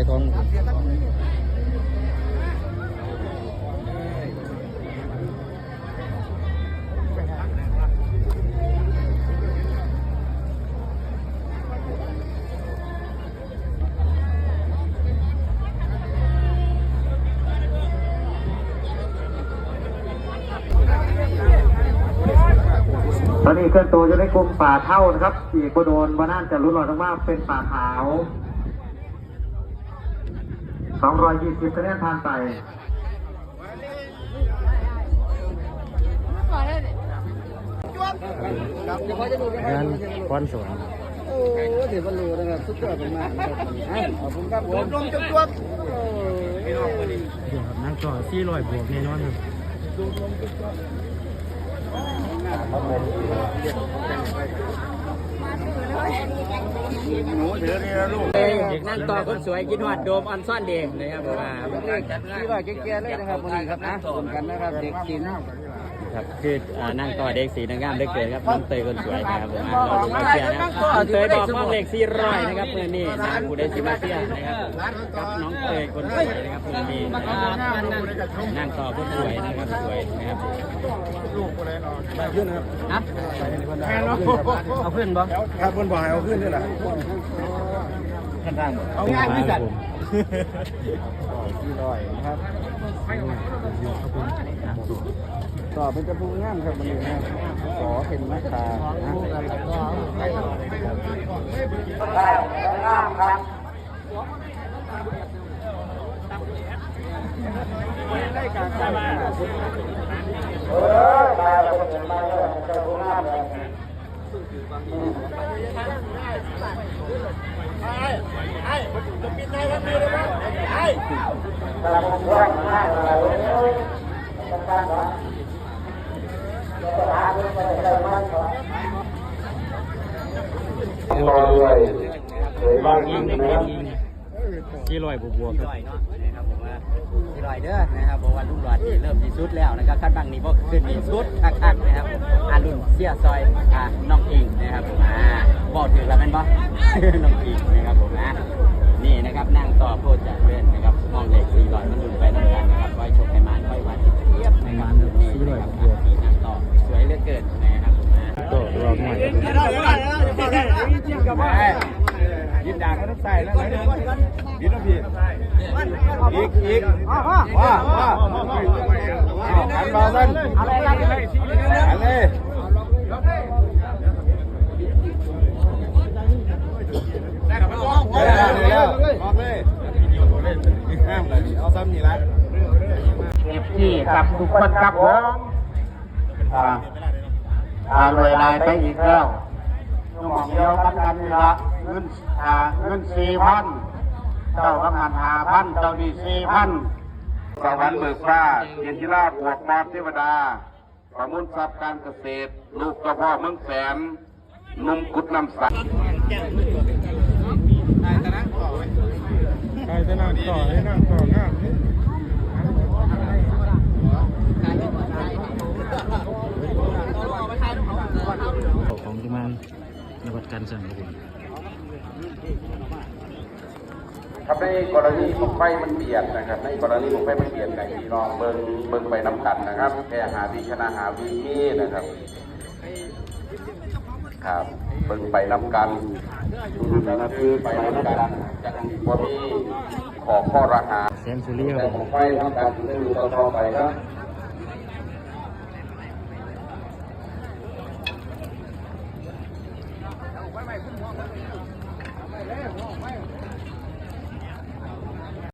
ส่ท้องตอนนี้เคลื่อนตัวจะได้กลุ่มป่าเท่านะครับ อีกบโดนบาน่นจะรุนหลอดมากเป็นป่าขาว 220คะแนนผ่านไปงานก้อนสวนโอ้เดี๋ยวบรรลุนะครับสุดยอดมากๆนะครับขอบคุณครับผมลงจุ๊บจุ๊บเดี๋ยวครับนั่งต่อซี่ลอยบวกแน่นอนครับ หนูเดี๋ยวนี่นะลูกนั่งต่อคนสวยกินหอดโดมออนซ่อนเดงนะครับผมว่าที่ว่าแก่ๆเลยนะครับวันนี้ครับนะรวมกันนะครับเด็กศิลป์ครับคืออ่านั่งต่อเด็กสีนางงามเด็กเกิดครับน้องเตยคนสวยนะครับผมว่าเรามาเชียร์นะครับน้องเตยบอกมองเลขสี่ร้อยนะครับเมื่อนี้นะครับผู้ได้สิมาเชียร์นะครับกับน้องเตยคนสวยนะครับเมื่อนี้นะครับนั่งต่อคนสวยนะครับสวยนะครับฮะเอาขึ้นบ่ครับคนบอกให้เอาขึ้นด้วยล่ะเอาง่ายที่สุดที่ลอยนะครับต่อเป็นกระพุ้งงามครับวันนี้นะขอเป็นมะขามนะซี่ล อยบวกบ วกครับ ลอยเนาะนะครับผมว่าที่ลอยเด้อนะครับบอกว่าลุงหลอดนี่เริ่มดีสุดแล้วนะครับขั้นบางนี้ก็ขึ้นดีสุดคักๆนะครับผมอารุ่นเสียซอยอ่าน้องอิงนะครับผมอ่าบอกถึงแล้วแม่นบ่ น้องอิงนะครับผมนะนี่นะครับนั่งต่อโพดจากเพื่อนนะครับมองเลขสี่ลอย นด่างก็ต้องใส่แล้วไหนยินต้องผิดอีกอีกว้าว้าขันมาสั้นอะไรอะไรได้แล้วออกเลยห้ามเลยเอาซ้ำนี่ละเอฟซีกับทุกคนครับผมอ่าอ่ารวยลายไปอีกแล้ว ต้องบอกเดียวกันกันนี่ละเงินอ่าเงินสี่พันเจ้าทำงานหาพันเจ้าดีสี่พันสวรรค์เบิกฟ้าเกียรติราชบวกมอดเทวดาประมุนทรัพย์การเกษตร ลูกกระพ่อเมืองแสนนุ่มกุดน้ำใสใครจะนั่งต่อให้นั่งต่องามของที่มัน นวัดการสั่งครับผมครับในกรณีของไฟมันเบียดนะครับ ในกรณีของไฟมันเบียดกับพี่น้องเบิ้งเบิ้งไปน้ำกันนะครับแค่หาวิชนะหาวิมีนะครับ ครับเบิ้งไปน้ำกันนะคือไปน้ำกันจากบ่มีขอข้อระหาแซมซูรี่คแต่รับผขอมงไฟน้ำกันได้ดูต่อไปครับ